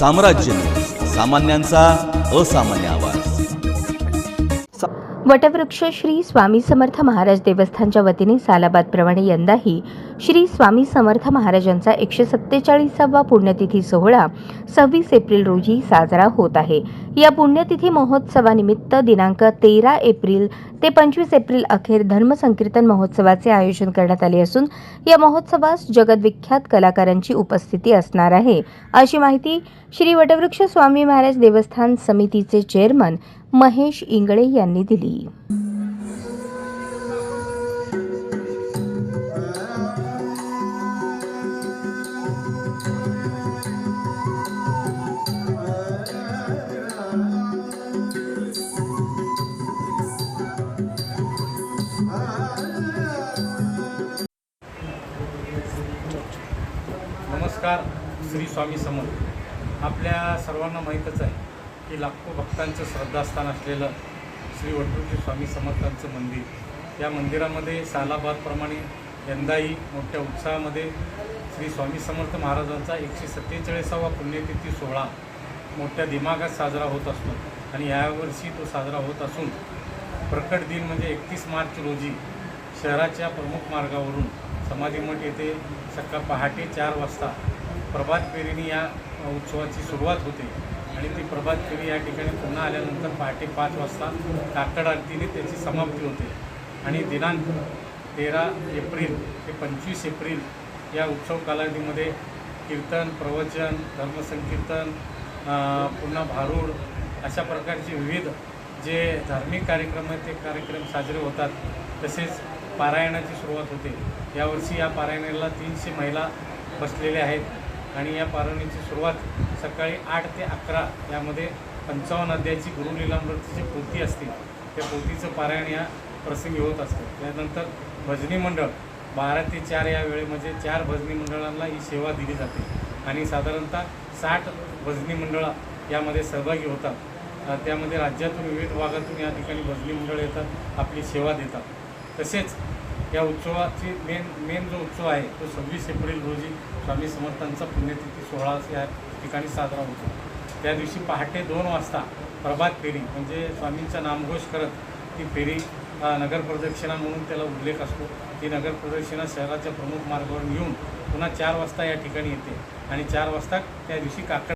साम्राज्य. सामान्यांचा असामान्य आवाज. वटवृक्ष श्री स्वामी समर्थ महाराज देवस्थानच्या वतीने सालाबादप्रमाणे यंदाही श्री स्वामी समर्थ महाराजांचा एकशे सत्तेचाळीसावा पुण्यतिथी सोहळा सव्वीस एप्रिल रोजी साजरा होत आहे. या पुण्यतिथी महोत्सवानिमित्त दिनांक तेरा एप्रिल ते पंचवीस एप्रिल अखेर धर्मसंकीर्तन महोत्सवाचे आयोजन करण्यात आले असून या महोत्सवास जगद्विख्यात कलाकारांची उपस्थिती असणार आहे. अशी माहिती श्री वटवृक्ष स्वामी महाराज देवस्थान समितीचे चेअरमन महेश इंगळे यांनी दिली. नमस्कार श्री स्वामी समर्थ आपल्या सर्वांना माहीतच आहे की लाखो भक्तांचं श्रद्धास्थान असलेलं श्री वटवृक्ष स्वामी समर्थांचं मंदिर. या मंदिरामध्ये सालाबादप्रमाणे यंदाही मोठ्या उत्साहामध्ये श्री स्वामी समर्थ महाराजांचा एकशे सत्तेचाळीसावा पुण्यतिथी सोहळा मोठ्या दिमागात साजरा होत असतो आणि यावर्षी तो साजरा होत असून प्रकट दिन म्हणजे एकतीस मार्च रोजी शहराच्या प्रमुख मार्गावरून समाधीमठ येथे सकाळ पहाटे चार वाजता प्रभात फेरीने या उत्सवाची सुरुवात होते. आणि ती प्रभात फेरी या ठिकाणी पुन्हा आल्यानंतर पहाटे पाच वाजता काकड आरतीने त्याची समाप्ती होते. आणि दिनांक तेरा एप्रिल ते पंचवीस एप्रिल या उत्सव कालावधीमध्ये कीर्तन प्रवचन धर्मसंकीर्तन पुन्हा भारूड अशा प्रकारचे विविध जे धार्मिक कार्यक्रम आहेत ते कार्यक्रम साजरे होतात. तसेच पारायणाची सुरुवात होते. यावर्षी या पारायणाला तीनशे महिला बसलेल्या आहेत. आणि या पारणीची सुरुवात सकाळी आठ ते अकरा यामध्ये पंचावन्न अध्यायाची गुरुलीलामृतीची पोथी असते. त्या पोथीचं पारायण या प्रसंगी होत असतं. त्यानंतर भजनी मंडळ बारा ते चार या वेळेमध्ये म्हणजे चार भजनी मंडळांना ही सेवा दिली जाते. आणि साधारणतः साठ भजनी मंडळं यामध्ये सहभागी होतात. त्यामध्ये राज्यातून विविध भागातून या ठिकाणी भजनी मंडळ येतात आपली सेवा देतात. तसेच या उत्सवाची मेन मेन जो उत्सव आहे तो सव्वीस एप्रिल रोजी स्वामी समर्थांचा पुण्यतिथी सोहळा या ठिकाणी साजरा होतो. त्या दिवशी पहाटे दोन वाजता प्रभात फेरी म्हणजे स्वामींचा नामघोष करत ती फेरी नगर प्रदक्षिणा म्हणून त्याला उल्लेख असतो. ती नगर प्रदक्षिणा शहराच्या प्रमुख मार्गावर येऊन पुन्हा चार वाजता या ठिकाणी येते आणि चार वाजता त्या दिवशी काकड